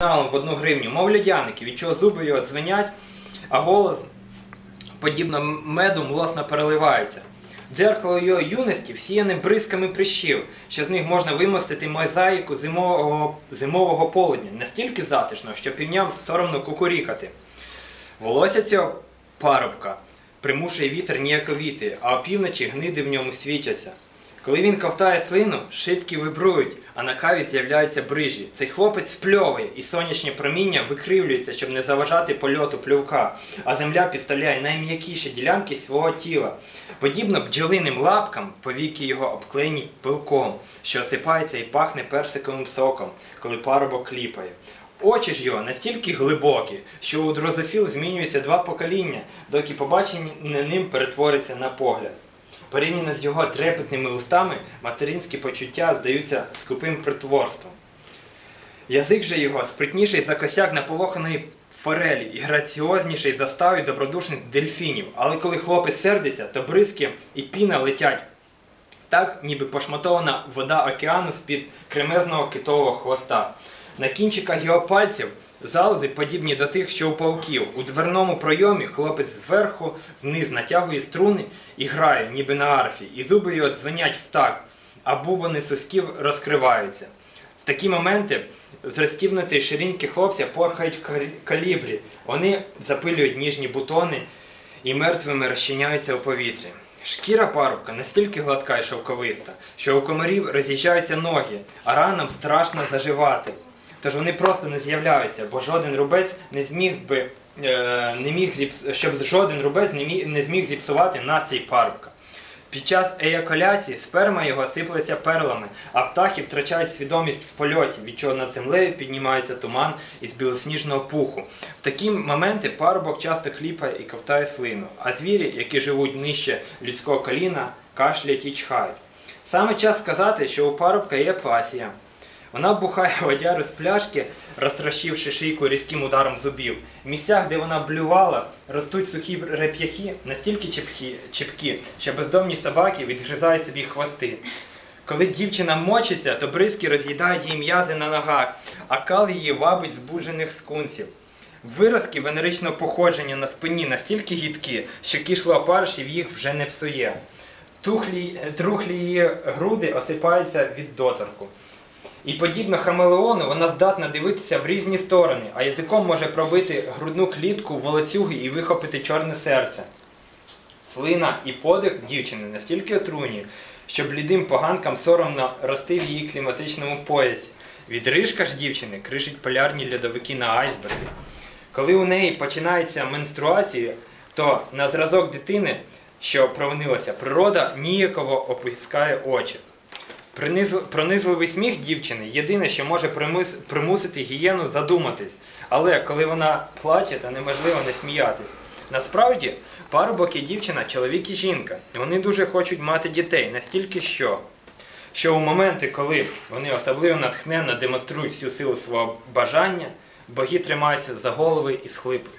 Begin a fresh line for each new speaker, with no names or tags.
в одну гривню, мов льодяники, від чого зуби його дзвенять, а голос, подібно меду, млосно переливається. Дзеркало його юності всіяне бризками прищів, що з них можна вимостити мозаїку зимового, зимового полудня, настільки затишно, що півням соромно кукурікати. Волосся цього парубка примушує вітер ніяковіти, а опівночі гниди в ньому світяться. Коли він ковтає слину, шибки вибрують, а на каві з'являються брижі. Цей хлопець спльовує, і сонячне проміння викривлюється, щоб не заважати польоту плювка, а земля підставляє найм'якіші ділянки свого тіла. Подібно бджолиним лапкам, повіки його обклеєні пилком, що осипається і пахне персиковим соком, коли парубок кліпає. Очі ж його настільки глибокі, що у дрозофіл змінюється два покоління, доки побачення ним перетвориться на погляд. Порівняно з його трепетними устами, материнські почуття здаються скупим притворством. Язик же його спритніший за косяк наполоханої форелі і граціозніший за стаю добродушних дельфінів. Але коли хлопець сердиться, то бризки і піна летять так, ніби пошматована вода океану з-під кремезного китового хвоста. На кінчиках його пальців залози подібні до тих, що у павків. У дверному пройомі хлопець зверху вниз натягує струни і грає, ніби на арфі, і зуби його дзвенять в такт, а бубони сосків розкриваються. В такі моменти з розстібнутої ширинки хлопця порхають калібрі. Вони запилюють ніжні бутони і мертвими розчиняються у повітрі. Шкіра парубка настільки гладка і шовковиста, що у комарів роз'їжджаються ноги, а ранам страшно заживати. Тож вони просто не з'являються, бо жоден рубець не зміг би е, не міг зіпс... щоб жоден рубець не, міг, не зміг зіпсувати настрій парубка. Під час еякуляції сперма його сиплеться перлами, а птахи втрачають свідомість в польоті, від чого над землею піднімається туман із білосніжного пуху. В такі моменти парубок часто кліпає і ковтає слину, а звірі, які живуть нижче людського коліна, кашляють і чхають. Саме час сказати, що у парубка є пасія. Вона бухає водяру з пляшки, розтрощивши шийку різким ударом зубів. В місцях, де вона блювала, ростуть сухі реп'яхи, настільки чіпкі, чіпкі, що бездомні собаки відгризають собі хвости. Коли дівчина мочиться, то бризки роз'їдають їй м'язи на ногах, а кал її вабить збуджених скунсів. Виразки венеричного походження на спині настільки гідкі, що кішло опаришів їх вже не псує. Тухлі, трухлі її груди осипаються від доторку. І подібно хамелеону, вона здатна дивитися в різні сторони, а язиком може пробити грудну клітку волоцюги і вихопити чорне серце. Слина і подих дівчини настільки отруйні, що блідим поганкам соромно рости в її кліматичному поясі. Відрижка ж дівчини кришить полярні льодовики на айсберги. Коли у неї починається менструація, то на зразок дитини, що провинилася, природа ніяково опускає очі. Пронизливий сміх дівчини єдине, що може примус- примусити гієну задуматись. Але коли вона плаче, то неможливо не сміятись. Насправді, парубок і дівчина чоловік і жінка. Вони дуже хочуть мати дітей, настільки що. Що у моменти, коли вони особливо натхненно демонструють всю силу свого бажання, боги тримаються за голови і схлипують.